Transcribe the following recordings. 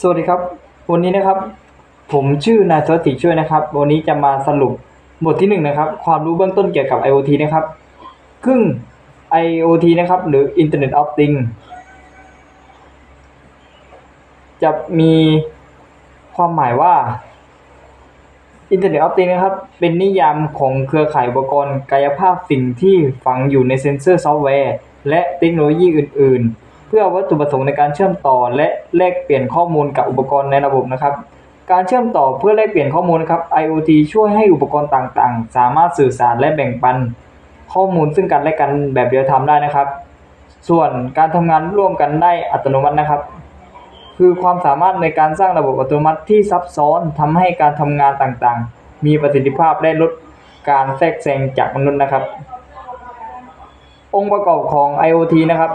สวัสดีครับ วันนี้นะครับ ผมชื่อนายสวัสดิช่วยนะครับ วันนี้จะมาสรุปบทที่หนึ่งนะครับ ความรู้เบื้องต้นเกี่ยวกับ IoT นะครับซึ่ง IoT นะครับ หรือ Internet of Things จะมีความหมายว่า Internet of Things นะครับ เป็นนิยามของเครือข่ายอุปกรณ์กายภาพสิ่งที่ฝังอยู่ในเซ็นเซอร์ซอฟต์แวร์ และเทคโนโลยีอื่น ๆ พื่อวัตถุประสงค์ในการเชื่อมต่อและแลกเปลี่ยนข้อมูลกับอุปกรณ์ในระบบนะครับ การเชื่อมต่อเพื่อแลกเปลี่ยนข้อมูลนะครับ IoT ช่วยให้อุปกรณ์ต่างๆ สามารถสื่อสารและแบ่งปัน ข้อมูลซึ่งกันและกันแบบเรียลไทม์ได้นะครับ ส่วนการทำงานร่วมกันได้อัตโนมัตินะครับ คือความสามารถในการสร้างระบบอัตโนมัติที่ซับซ้อนทำให้การทำงานต่างๆ มีประสิทธิภาพและลดการแทรกแซงจากมนุษย์นะครับ องค์ประกอบของ IoT นะครับ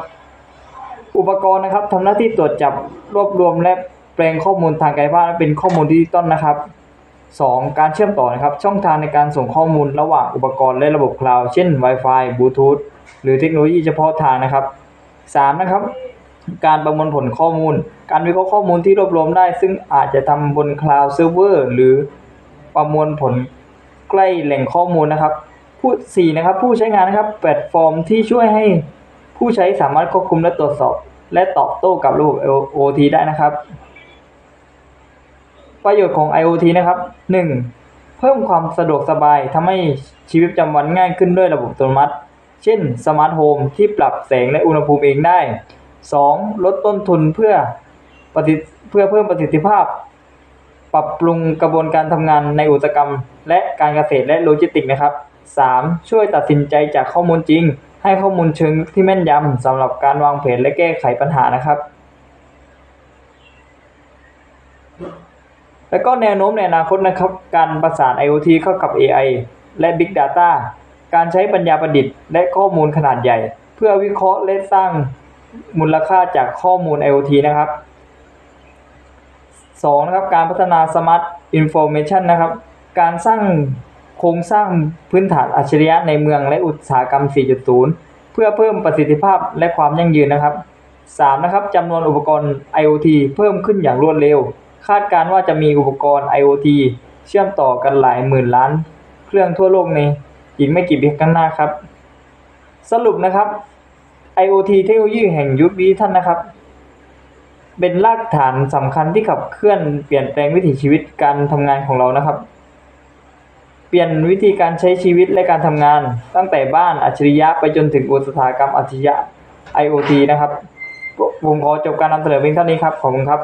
อุปกรณ์นะครับทำหน้าที่ตรวจจับรวบรวมและแปลงข้อมูลทางกายภาพเป็นข้อมูลดิจิตอลนะครับ 2. การเชื่อมต่อนะครับ ช่องทางในการส่งข้อมูลระหว่างอุปกรณ์และระบบคลาวด์เช่น Wi-Fi บลูทูธหรือเทคโนโลยีเฉพาะทางนะครับ 3. นะครับ การประมวลผลข้อมูล การวิเคราะห์ข้อมูลที่รวบรวมได้ ซึ่งอาจจะทำบนคลาวด์เซิร์ฟเวอร์หรือประมวลผลใกล้แหล่งข้อมูลนะครับผู้สี่นะครับผู้ใช้งานนะครับแพลตฟอร์มที่ช่วยให้ ผู้ใช้สามารถควบคุมและตรวจสอบ และตอบโต้กับระบบ IoT ได้นะครับ ประโยชน์ของ IoT นะครับ 1. เพิ่มความสะดวกสบายทำให้ชีวิตประจำวันง่ายขึ้นด้วยระบบอัตโนมัติ เช่นสมาร์ทโฮมที่ปรับแสงและอุณหภูมิเองได้ 2. ลดต้นทุนเพื่อเพื่อเพิ่มประสิทธิภาพ ปรับปรุงกระบวนการทำงานในอุตสาหกรรม และการเกษตรและโลจิสติกส์นะครับ 3. ช่วยตัดสินใจจากข้อมูลจริง ให้ข้อมูลเชิงที่แม่นยำสำหรับการวางแผนและแก้ไขปัญหานะครับ แล้วก็แนวโน้มในอนาคตนะครับ การประสาน IoT เข้ากับ AI และ Big Data การใช้ปัญญาประดิษฐ์และข้อมูลขนาดใหญ่ เพื่อวิเคราะห์และสร้างมูลค่าจากข้อมูล IoT นะครับ 2. นะครับการพัฒนา Smart Information นะครับ การสร้าง โครงสร้างพื้นฐานอัจฉริยะในเมืองและอุตสาหกรรม 4.0 เพื่อเพิ่มประสิทธิภาพและความยั่งยืนนะครับ 3. นะครับจำนวนอุปกรณ์ IoT เพิ่มขึ้นอย่างรวดเร็ว คาดการณ์ว่าจะมีอุปกรณ์ IoT เชื่อมต่อกันหลายหมื่นล้าน เครื่องทั่วโลกในอีกไม่กี่ปีข้างหน้าครับ สรุปนะครับ IoT เทคโนโลยีแห่งยุคดิจิทัลนะครับ เป็นรากฐานสำคัญที่ขับเคลื่อนเปลี่ยนแปลงวิถีชีวิตการทำงานของเรานะครับ เปลี่ยนวิธีการใช้ชีวิตและการทำงาน ตั้งแต่บ้านอัจฉริยะไปจนถึงอุตสาหกรรมอัจฉริยะ IoT นะครับ ผมขอจบการนำเสนอเพียงเท่านี้ครับ ขอบคุณครับ